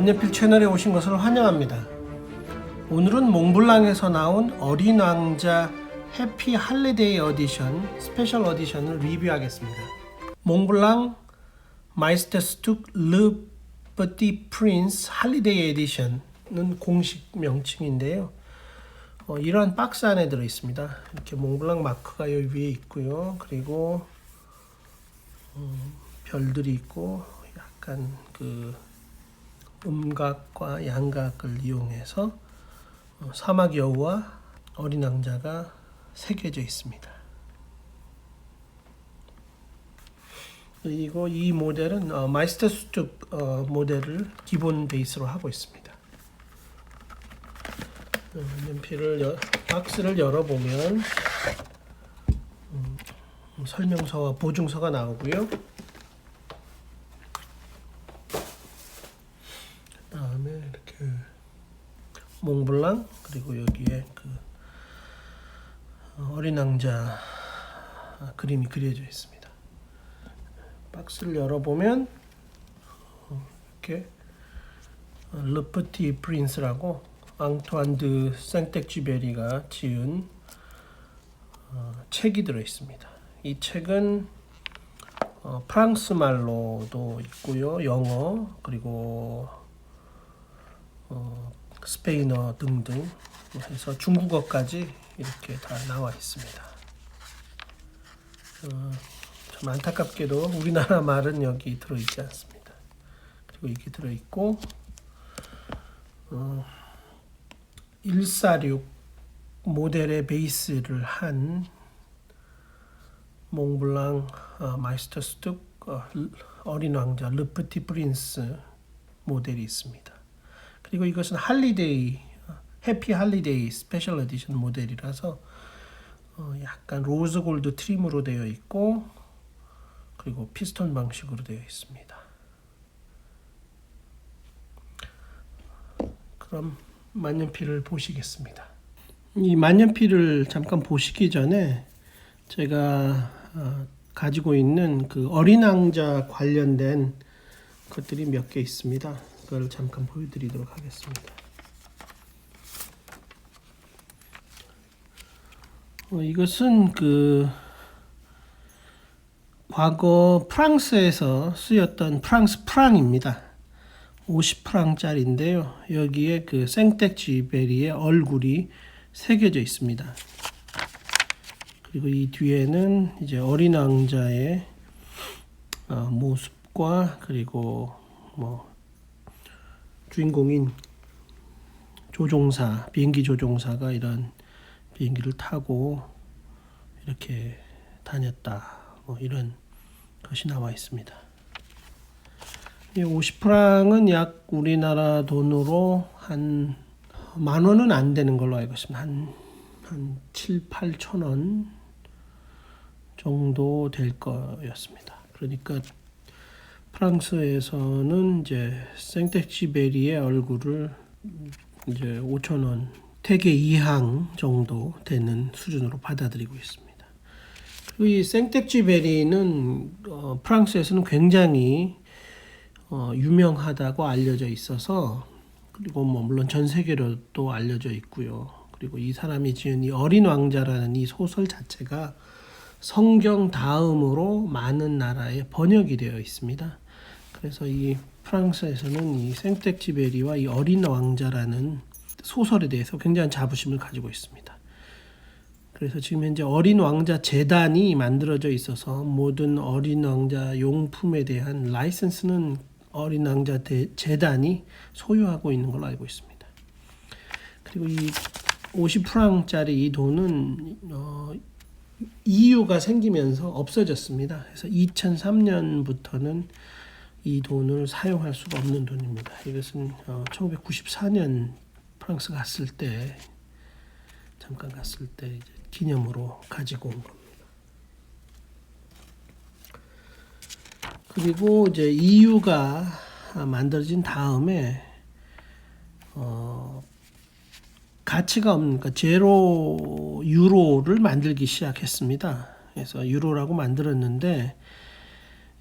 만년필 채널에 오신 것을 환영합니다. 오늘은 몽블랑에서 나온 어린 왕자 해피 할리데이 어디션 스페셜 어디션을 리뷰하겠습니다. 몽블랑 마이스터 스툭 르 버티 프린스 할리데이 에디션은 공식 명칭인데요. 어, 이러한 박스 안에 들어 있습니다. 이렇게 몽블랑 마크가 여기 위에 있고요. 그리고 음, 별들이 있고 약간 그 음각과 양각을 이용해서 어, 사막 여우와 어린 왕자가 새겨져 있습니다. 그리고 이 모델은 어, 마이스터 수트 어, 모델을 기본 베이스로 하고 있습니다. 어, 연필을 여, 박스를 열어보면 음, 설명서와 보증서가 나오고요. 그다음에 이렇게 몽블랑 그리고 여기에 그 어, 어린 왕자 그림이 그려져 있습니다. 박스를 열어보면 어, 이렇게 르프티 프린스라고 앙투안 드 생텍쥐베리가 지은 어, 책이 들어 있습니다. 이 책은 어, 프랑스 말로도 있고요, 영어 그리고 어, 스페인어 등등 해서 중국어까지 이렇게 다 나와 있습니다. 어, 좀 안타깝게도 우리나라 말은 여기 들어있지 않습니다. 그리고 이게 들어있고 어, 146 모델의 베이스를 한 몽블랑 어, 마이스터 스툭 어, 어린 왕자 르프티 프린스 모델이 있습니다. 그리고 이것은 할리데이 해피 할리데이 스페셜 에디션 모델이라서 어, 약간 로즈 골드 트림으로 되어 있고 그리고 피스톤 방식으로 되어 있습니다. 그럼 만년필을 보시겠습니다. 이 만년필을 잠깐 보시기 전에 제가 어, 가지고 있는 그 어린 왕자 관련된 것들이 몇 개 있습니다. 그걸 잠깐 보여드리도록 하겠습니다. 어, 이것은 그 과거 프랑스에서 쓰였던 프랑스 프랑입니다. 50프랑짜리인데요. 여기에 그 생텍쥐 베리의 얼굴이 새겨져 있습니다. 그리고 이 뒤에는 이제 어린 왕자의 어, 모습과 그리고 뭐 주인공인 조종사 비행기 조종사가 이런 비행기를 타고 이렇게 다녔다 뭐 이런 것이 나와 있습니다. 이 50프랑은 약 우리나라 돈으로 한 만 원은 안 되는 걸로 알고 있습니다. 한, 한 7, 8천 원 정도 될 거였습니다. 그러니까 프랑스에서는 이제 생텍쥐베리의 얼굴을 이제 5천 원 태계 2항 정도 되는 수준으로 받아들이고 있습니다. 이 생텍쥐베리는 어, 프랑스에서는 굉장히 어, 유명하다고 알려져 있어서 그리고 뭐 물론 전 세계로도 알려져 있고요. 그리고 이 사람이 지은 이 어린 왕자라는 이 소설 자체가 성경 다음으로 많은 나라에 번역이 되어 있습니다. 그래서 이 프랑스에서는 이 생텍쥐베리와 이 어린 왕자라는 소설에 대해서 굉장한 자부심을 가지고 있습니다. 그래서 지금 현재 어린 왕자 재단이 만들어져 있어서 모든 어린 왕자 용품에 대한 라이센스는 어린 왕자 재단이 소유하고 있는 걸로 알고 있습니다. 그리고 이 50프랑짜리 이 돈은 어, EU가 생기면서 없어졌습니다. 그래서 2003년부터는 이 돈을 사용할 수가 없는 돈입니다. 이것은 어, 1994년 프랑스 갔을 때 잠깐 갔을 때 기념으로 가지고 온 겁니다. 그리고 이제 EU가 만들어진 다음에 어, 가치가 없는 그러니까 제로 유로를 만들기 시작했습니다. 그래서 유로라고 만들었는데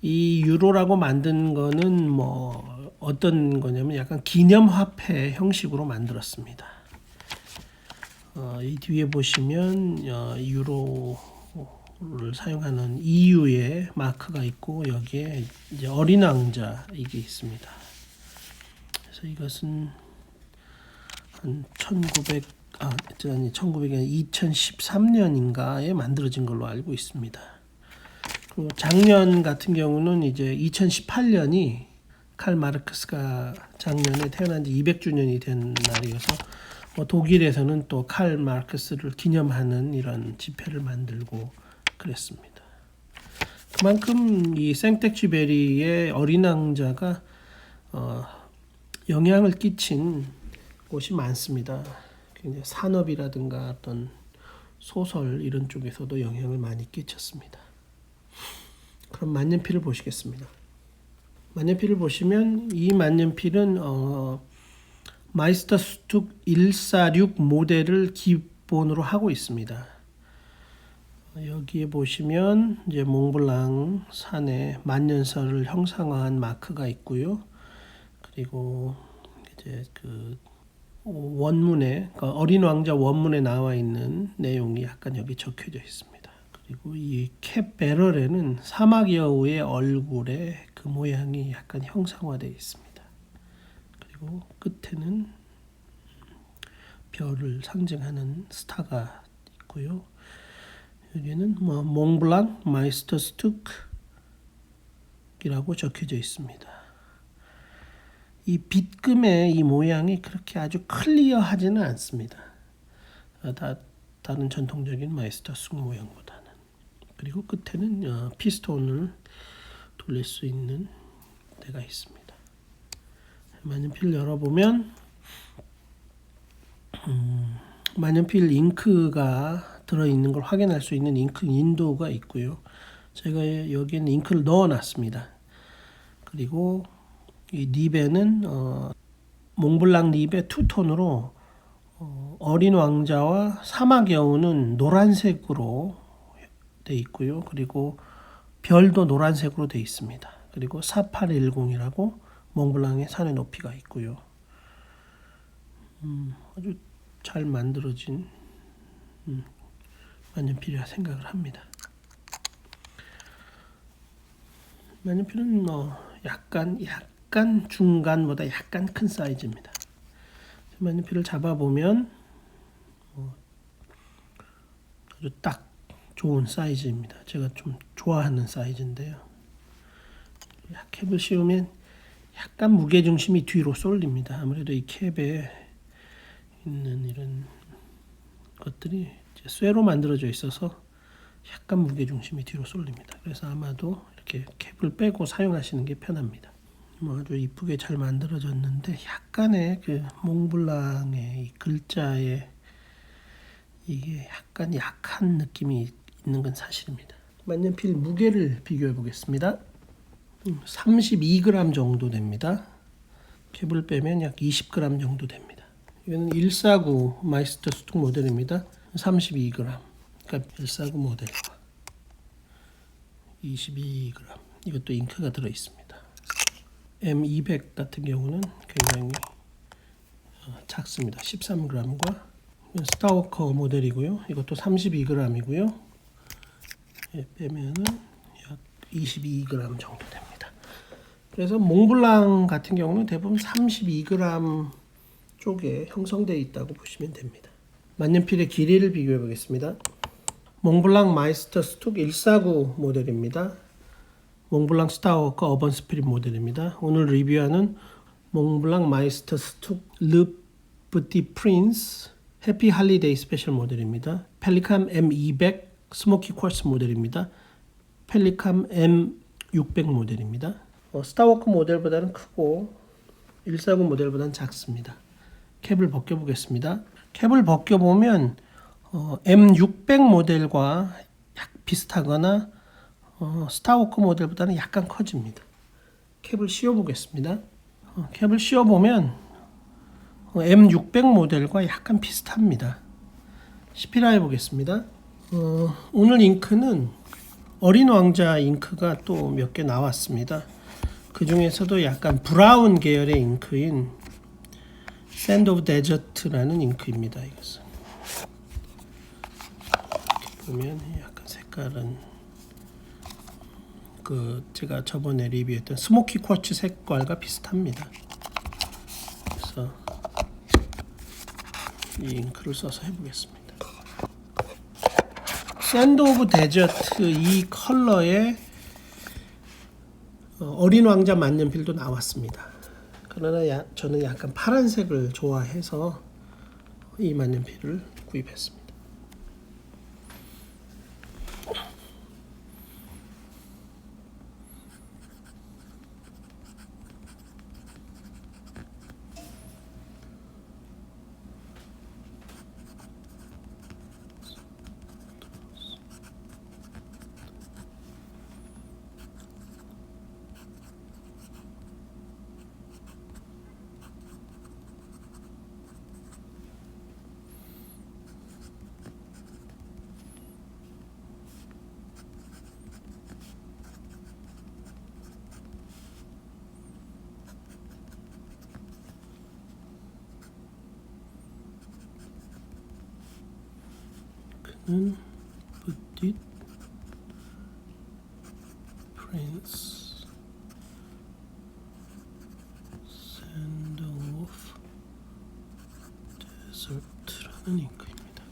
이 유로라고 만든 거는 뭐 어떤 거냐면 약간 기념화폐 형식으로 만들었습니다. 어, 이 뒤에 보시면 어, 유로를 사용하는 EU의 마크가 있고 여기에 이제 어린 왕자 이게 있습니다. 그래서 이것은 한 1900, 아, 아니 1900년 2013년인가에 만들어진 걸로 알고 있습니다. 그리고 작년 같은 경우는 이제 2018년이 칼 마르크스가 작년에 태어난 지 200주년이 된 날이어서 뭐 독일에서는 또 칼 마르크스를 기념하는 이런 집회를 만들고 그랬습니다. 그만큼 이 생텍쥐베리의 어린 왕자가 어, 영향을 끼친 곳이 많습니다. 굉장히 산업이라든가 어떤 소설 이런 쪽에서도 영향을 많이 끼쳤습니다. 그럼 만년필을 보시겠습니다. 만년필을 보시면 이 만년필은 어, 마이스터 스툭 146 모델을 기본으로 하고 있습니다. 여기에 보시면 이제 몽블랑 산의 만년설을 형상화한 마크가 있고요. 그리고 이제 그 원문에 그러니까 어린 왕자 원문에 나와 있는 내용이 약간 여기 적혀져 있습니다. 그리고 이 캡 배럴에는 사막 여우의 얼굴에 그 모양이 약간 형상화되어 있습니다. 그리고 끝에는 별을 상징하는 스타가 있고요. 여기는 뭐 몽블랑 마이스터 스투크이라고 적혀져 있습니다. 이 빗금의 이 모양이 그렇게 아주 클리어하지는 않습니다. 아, 다 다른 전통적인 마이스터 쑥 모양보다는 그리고 끝에는 어, 피스톤을 돌릴 수 있는 데가 있습니다. 만년필 열어보면 음, 만년필 잉크가 들어있는 걸 확인할 수 있는 잉크 인도가 있고요. 제가 여기에는 잉크를 넣어놨습니다. 그리고 이 립에는 어, 몽블랑 립의 투톤으로 어, 어린 왕자와 사막 여우는 노란색으로 돼 있고요. 그리고 별도 노란색으로 돼 있습니다. 그리고 4810이라고 몽블랑의 산의 높이가 있고요. 음, 아주 잘 만들어진 음, 만년필이라 생각을 합니다. 만년필은 뭐 약간 약간 중간보다 약간 큰 사이즈입니다. 만년필을 잡아보면 뭐 아주 딱 좋은 사이즈입니다. 제가 좀 좋아하는 사이즈인데요. 캡을 씌우면 약간 무게 중심이 뒤로 쏠립니다. 아무래도 이 캡에 있는 이런 것들이 쇠로 만들어져 있어서 약간 무게 중심이 뒤로 쏠립니다. 그래서 아마도 이렇게 캡을 빼고 사용하시는 게 편합니다. 뭐 아주 이쁘게 잘 만들어졌는데 약간의 그 몽블랑의 이 글자에 이게 약간 약한 느낌이 있는 건 사실입니다. 만년필 무게를 비교해 보겠습니다. 32g 정도 됩니다. 캡을 빼면 약 20g 정도 됩니다. 이거는 149 마이스터 수특 모델입니다. 32g. 그러니까 149 모델과 22g. 이것도 잉크가 들어 있습니다. M200 같은 경우는 굉장히 어, 작습니다. 13g과 스타워커 모델이고요. 이것도 32g이고요. 예, 빼면은 약 22g 정도 됩니다. 그래서 몽블랑 같은 경우는 대부분 32g 쪽에 형성되어 있다고 보시면 됩니다. 만년필의 길이를 비교해 보겠습니다. 몽블랑 마이스터 스툭 149 모델입니다. 몽블랑 스타워커 어번 스피릿 모델입니다. 오늘 리뷰하는 몽블랑 마이스터 스툭 르프티 프린스 해피 할리데이 스페셜 모델입니다. 펠리캄 M200 스모키 쿼츠 모델입니다. 펠리캄 M600 모델입니다. 어, 스타워크 모델보다는 크고 149 모델보다는 작습니다. 캡을 벗겨보겠습니다. 캡을 벗겨보면 어, M600 모델과 약 비슷하거나 어, 스타워크 모델보다는 약간 커집니다. 캡을 씌워보겠습니다. 어, 캡을 씌워보면 어, M600 모델과 약간 비슷합니다. 시피라 해보겠습니다. 어, 오늘 잉크는 어린 왕자 잉크가 또 몇 개 나왔습니다. 그 중에서도 약간 브라운 계열의 잉크인 샌드 오브 데저트라는 잉크입니다. 이것은 보면 약간 색깔은 그 제가 저번에 리뷰했던 스모키 쿼츠 색깔과 비슷합니다. 그래서 이 잉크를 써서 해보겠습니다. 샌드 오브 데저트 이 컬러의 어, 어린 왕자 만년필도 나왔습니다. 그러나 야, 저는 약간 파란색을 좋아해서 이 만년필을 구입했습니다. 그는 petit prince desert라는 잉크입니다.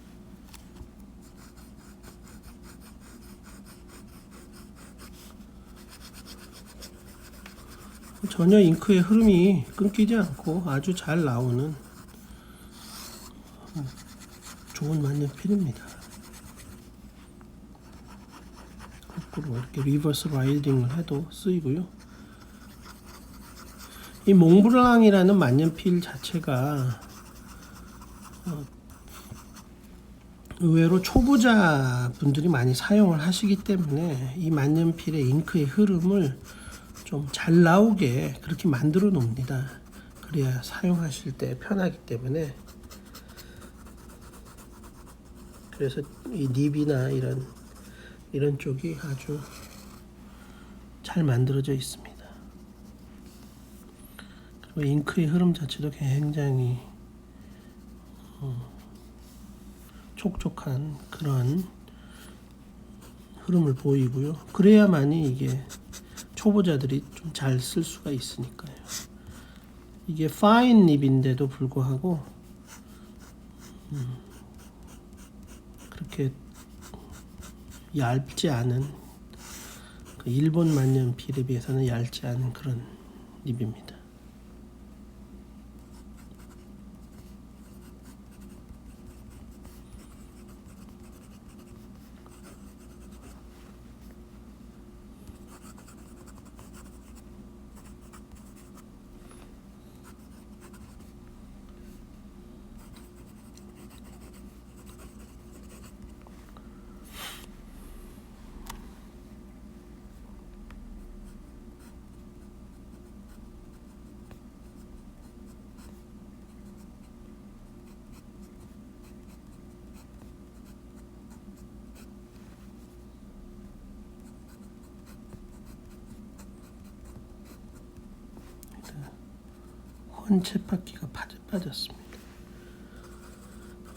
전혀 잉크의 흐름이 끊기지 않고 아주 잘 나오는 좋은 만년필입니다. 거꾸로 이렇게 리버스 라이딩을 해도 쓰이고요. 이 몽블랑이라는 만년필 자체가 어, 의외로 초보자 분들이 많이 사용을 하시기 때문에 이 만년필의 잉크의 흐름을 좀 잘 나오게 그렇게 만들어 놓습니다. 그래야 사용하실 때 편하기 때문에 그래서 이 닙이나 이런 이런 쪽이 아주 잘 만들어져 있습니다. 그리고 잉크의 흐름 자체도 굉장히 어, 촉촉한 그런 흐름을 보이고요. 그래야만이 이게 초보자들이 좀 잘 쓸 수가 있으니까요. 이게 파인 닙인데도 불구하고 음, 그렇게 얇지 않은 그 일본 만년필에 비해서는 얇지 않은 그런 립입니다. 헌 쳇바퀴가 빠져, 빠졌습니다.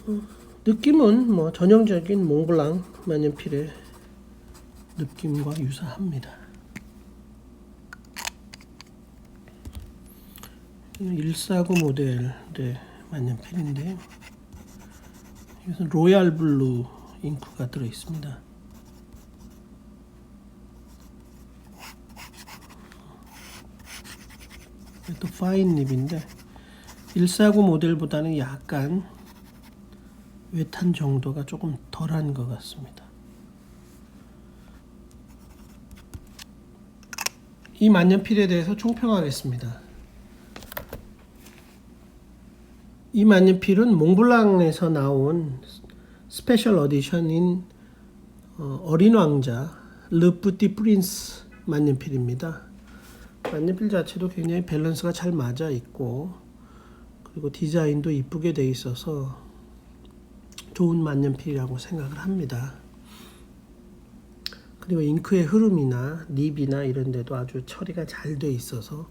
어, 느낌은 뭐 전형적인 몽블랑 만년필의 느낌과 유사합니다. 149 모델의 만년필인데 이것은 로얄 블루 잉크가 들어 있습니다. 또 파인 립인데 149 모델보다는 약간 외탄 정도가 조금 덜한 것 같습니다. 이 만년필에 대해서 총평하겠습니다. 이 만년필은 몽블랑에서 나온 스페셜 어디션인 어, 어린 왕자 르푸티 프린스 만년필입니다. 만년필 자체도 굉장히 밸런스가 잘 맞아 있고 그리고 디자인도 이쁘게 돼 있어서 좋은 만년필이라고 생각을 합니다. 그리고 잉크의 흐름이나 립이나 이런 데도 아주 처리가 잘 돼 있어서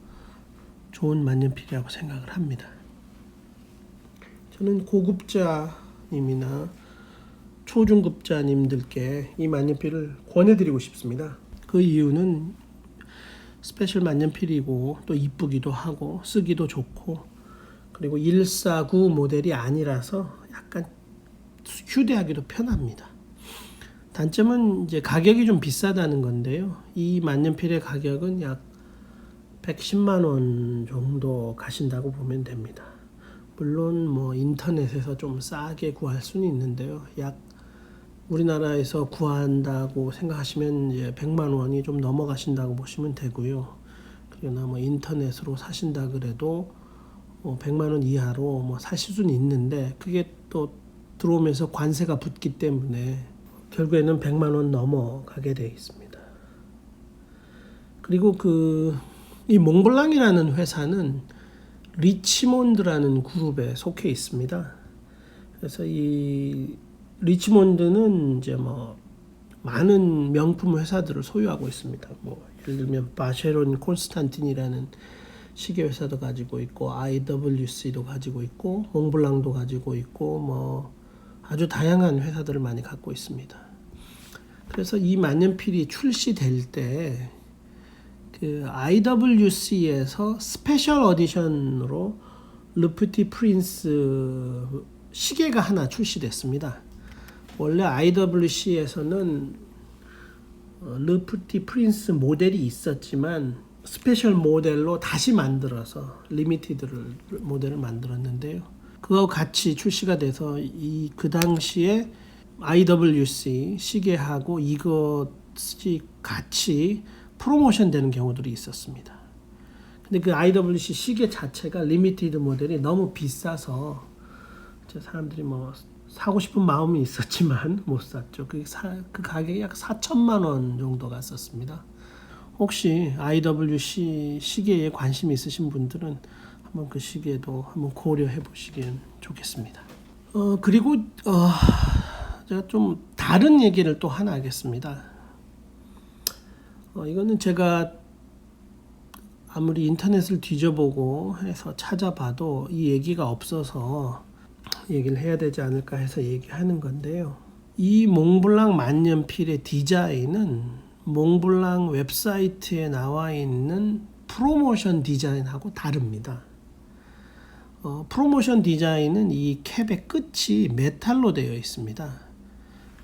좋은 만년필이라고 생각을 합니다. 저는 고급자님이나 초중급자님들께 이 만년필을 권해드리고 싶습니다. 그 이유는 스페셜 만년필이고 또 이쁘기도 하고 쓰기도 좋고 그리고 149 모델이 아니라서 약간 휴대하기도 편합니다. 단점은 이제 가격이 좀 비싸다는 건데요. 이 만년필의 가격은 약 110만 원 정도 가신다고 보면 됩니다. 물론 뭐 인터넷에서 좀 싸게 구할 수는 있는데요. 약 우리나라에서 구한다고 생각하시면 이제 100만 원이 좀 넘어가신다고 보시면 되고요. 그러나 뭐 인터넷으로 사신다 그래도 뭐 100만 원 이하로 뭐 사실 수는 있는데 그게 또 들어오면서 관세가 붙기 때문에 결국에는 100만 원 넘어가게 돼 있습니다. 그리고 그 이 몽블랑이라는 회사는 리치몬드라는 그룹에 속해 있습니다. 그래서 이 리치몬드는 이제 뭐 많은 명품 회사들을 소유하고 있습니다. 뭐 예를 들면 바쉐론 콘스탄틴이라는 시계 회사도 가지고 있고 IWC도 가지고 있고 몽블랑도 가지고 있고 뭐 아주 다양한 회사들을 많이 갖고 있습니다. 그래서 이 만년필이 출시될 때 그 IWC에서 스페셜 어디션으로 르프티 프린스 시계가 하나 출시됐습니다. 원래 IWC에서는 어, 르프티 프린스 모델이 있었지만 스페셜 모델로 다시 만들어서 리미티드를 모델을 만들었는데요. 그거 같이 출시가 돼서 이 그 당시에 IWC 시계하고 이것이 같이 프로모션 되는 경우들이 있었습니다. 근데 그 IWC 시계 자체가 리미티드 모델이 너무 비싸서 사람들이 뭐 사고 싶은 마음이 있었지만 못 샀죠. 그, 사, 그 가격이 약 4천만 원 정도 갔었습니다. 혹시 IWC 시계에 관심 있으신 분들은 한번 그 시계도 한번 고려해 보시면 좋겠습니다. 어 그리고 어 제가 좀 다른 얘기를 또 하나 하겠습니다. 어 이거는 제가 아무리 인터넷을 뒤져보고 해서 찾아봐도 이 얘기가 없어서 얘기를 해야 되지 않을까 해서 얘기하는 건데요. 이 몽블랑 만년필의 디자인은 몽블랑 웹사이트에 나와 있는 프로모션 디자인하고 다릅니다. 어, 프로모션 디자인은 이 캡의 끝이 메탈로 되어 있습니다.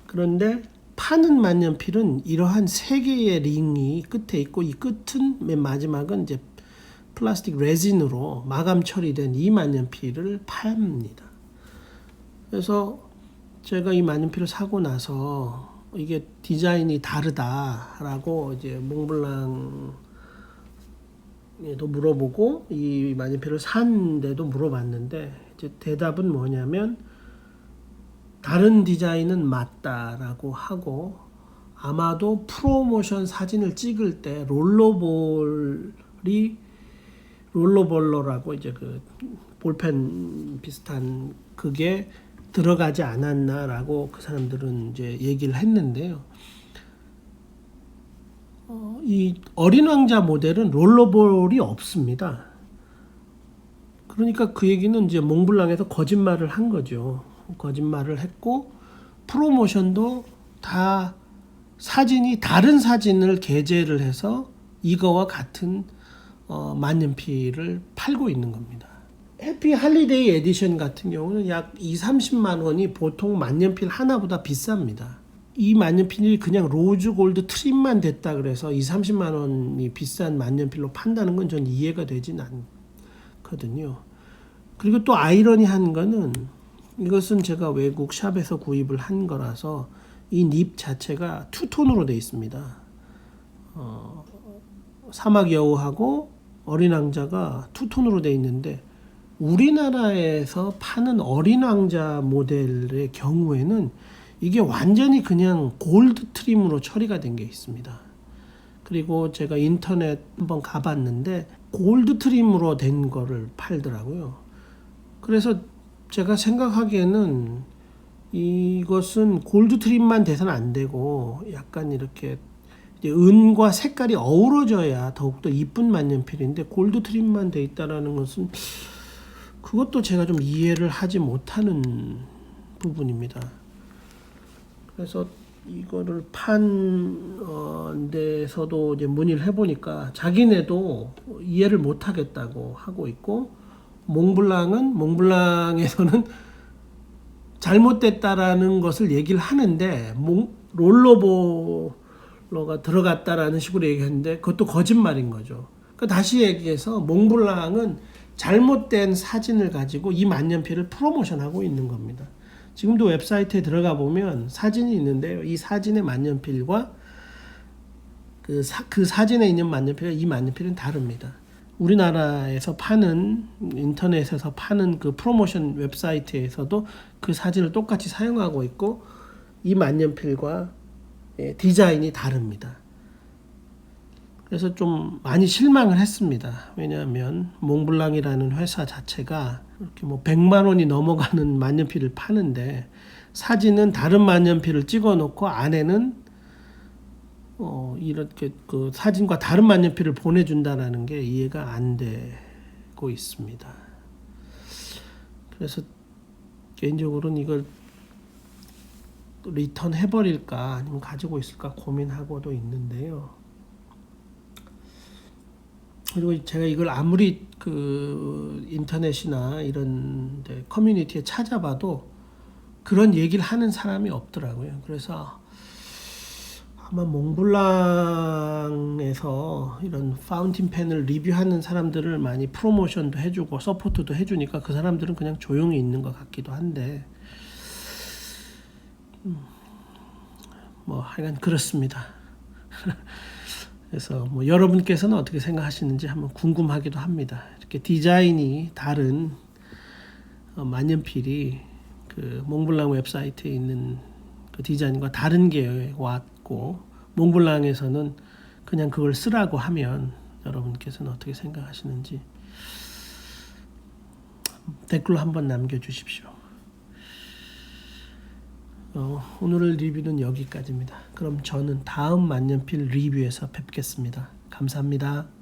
그런데 파는 만년필은 이러한 세 개의 링이 끝에 있고 이 끝은 맨 마지막은 이제 플라스틱 레진으로 마감 처리된 이 만년필을 팝니다. 그래서 제가 이 만년필을 사고 나서 이게 디자인이 다르다라고 이제 몽블랑에도 물어보고 이 만년필을 산데도 물어봤는데 이제 대답은 뭐냐면 다른 디자인은 맞다라고 하고 아마도 프로모션 사진을 찍을 때 롤러볼이 롤러볼러라고 이제 그 볼펜 비슷한 그게 들어가지 않았나라고 그 사람들은 이제 얘기를 했는데요. 어, 이 어린 왕자 모델은 롤러볼이 없습니다. 그러니까 그 얘기는 이제 몽블랑에서 거짓말을 한 거죠. 거짓말을 했고 프로모션도 다 사진이 다른 사진을 게재를 해서 이거와 같은 어, 만년필을 팔고 있는 겁니다. 해피 할리데이 에디션 같은 경우는 약 2, 30만 원이 보통 만년필 하나보다 비쌉니다. 이 만년필이 그냥 로즈 골드 트림만 됐다 그래서 2, 30만 원이 비싼 만년필로 판다는 건 전 이해가 되진 않거든요. 그리고 또 아이러니한 거는 이것은 제가 외국 샵에서 구입을 한 거라서 이 닙 자체가 투톤으로 되어 있습니다. 어, 사막 여우하고 어린 왕자가 투톤으로 되어 있는데 우리나라에서 파는 어린 왕자 모델의 경우에는 이게 완전히 그냥 골드 트림으로 처리가 된 게 있습니다. 그리고 제가 인터넷 한번 가봤는데 골드 트림으로 된 거를 팔더라고요. 그래서 제가 생각하기에는 이것은 골드 트림만 돼서는 안 되고 약간 이렇게 은과 색깔이 어우러져야 더욱더 이쁜 만년필인데 골드 트림만 돼 있다라는 것은 그것도 제가 좀 이해를 하지 못하는 부분입니다. 그래서 이거를 판 어, 데서도 이제 문의를 해보니까 자기네도 이해를 못하겠다고 하고 있고 몽블랑은 몽블랑에서는 잘못됐다라는 것을 얘기를 하는데 몽, 롤러볼러가 들어갔다라는 식으로 얘기했는데 그것도 거짓말인 거죠. 그러니까 다시 얘기해서 몽블랑은 잘못된 사진을 가지고 이 만년필을 프로모션하고 있는 겁니다. 지금도 웹사이트에 들어가 보면 사진이 있는데요. 이 사진의 만년필과 그, 사, 그 사진에 있는 만년필과 이 만년필은 다릅니다. 우리나라에서 파는 인터넷에서 파는 그 프로모션 웹사이트에서도 그 사진을 똑같이 사용하고 있고 이 만년필과 예, 디자인이 다릅니다. 그래서 좀 많이 실망을 했습니다. 왜냐하면 몽블랑이라는 회사 자체가 이렇게 뭐 100만 원이 넘어가는 만년필을 파는데 사진은 다른 만년필을 찍어 놓고 안에는 어 이렇게 그 사진과 다른 만년필을 보내준다라는 게 이해가 안 되고 있습니다. 그래서 개인적으로는 이걸 리턴 해버릴까 아니면 가지고 있을까 고민하고도 있는데요. 그리고 제가 이걸 아무리 그 인터넷이나 이런 데 커뮤니티에 찾아봐도 그런 얘기를 하는 사람이 없더라고요. 그래서 아마 몽블랑에서 이런 파운틴 펜을 리뷰하는 사람들을 많이 프로모션도 해주고 서포트도 해주니까 그 사람들은 그냥 조용히 있는 것 같기도 한데 음, 뭐 하여간 그렇습니다. 그래서 뭐 여러분께서는 어떻게 생각하시는지 한번 궁금하기도 합니다. 이렇게 디자인이 다른 어, 만년필이 그 몽블랑 웹사이트에 있는 그 디자인과 다른 게 왔고 몽블랑에서는 그냥 그걸 쓰라고 하면 여러분께서는 어떻게 생각하시는지 댓글 한번 남겨주십시오. 어, 오늘 리뷰는 여기까지입니다. 그럼 저는 다음 만년필 리뷰에서 뵙겠습니다. 감사합니다.